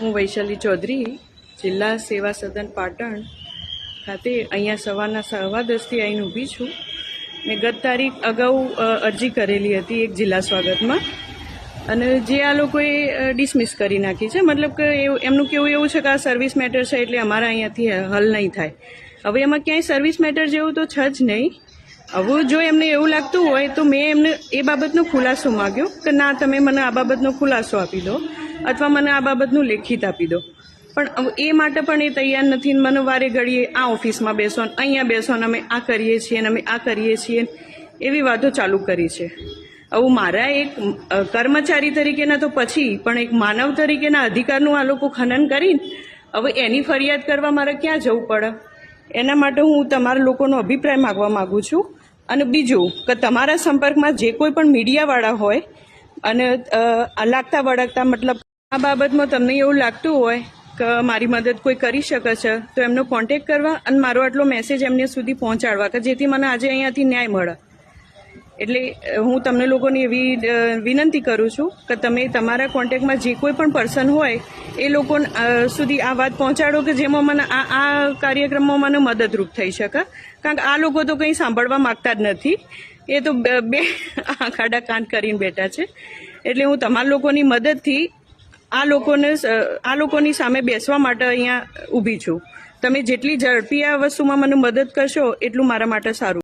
હું વૈશાલી ચૌધરી, જિલ્લા સેવા સદન પાટણ ખાતે અહીંયા સવારના સવા દસથી આવીને ઊભી છું. મેં ગત તારીખ અગાઉ અરજી કરેલી હતી એક જિલ્લા સ્વાગતમાં. અને જે આ લોકોએ ડિસમિસ કરી નાખી છે, મતલબ કે એમનું કેવું એવું છે કે આ સર્વિસ મેટર છે એટલે અમારા અહીંયાથી હલ નહીં થાય. હવે એમાં ક્યાંય સર્વિસ મેટર જેવું તો છે જ નહીં. હવે જો એમને એવું લાગતું હોય તો મેં એમને એ બાબતનો ખુલાસો માગ્યો કે ના, તમે મને આ બાબતનો ખુલાસો આપી દો. અથવા મને આ બાબતનું લેખિત આપી દો. પણ એ માટે પણ એ તૈયાર નથી મને વારે ઘડીએ આ ઓફિસમાં બેસો ને અહીંયા બેસો ને અમે આ કરીએ છીએ ને અમે આ કરીએ છીએ એવી વાતો ચાલુ કરી છે. આવું મારા એક કર્મચારી તરીકેના તો પછી, પણ એક માનવ તરીકેના અધિકારનું આ લોકો ખનન કરીને, હવે એની ફરિયાદ કરવા મારે ક્યાં જવું પડે? એના માટે હું તમારા લોકોનો અભિપ્રાય માગવા માગું છું. અને બીજું, કે તમારા સંપર્કમાં જે કોઈ પણ મીડિયાવાળા હોય, અને લાગતા વળગતા મતલબ આ બાબતમાં તમને એવું લાગતું હોય કે મારી મદદ કોઈ કરી શકે છે, તો એમનો કોન્ટેક કરવા અને મારો આટલો મેસેજ એમને સુધી પહોંચાડવા કે જેથી મને આજે અહીંયાથી ન્યાય મળે. એટલે હું તમને લોકોને એવી વિનંતી કરું છું કે તમે તમારા કોન્ટેક્ટમાં જે કોઈ પણ પર્સન હોય, એ લોકો સુધી આ વાત પહોંચાડો કે જેમાં મને આ આ કાર્યક્રમમાં મને મદદરૂપ થઈ શકે. કારણ કે આ લોકો તો કંઈ સાંભળવા માગતા જ નથી. એ તો બે આખાડા કાન કરીને બેઠા છે. એટલે હું તમારા લોકોની મદદથી આ લોકોને આ લોકોની સામે બેસવા માટે અહીંયા ઊભી છું. તમે જેટલી ઝડપી આ વસ્તુમાં મને મદદ કરશો, એટલું મારા માટે સારું.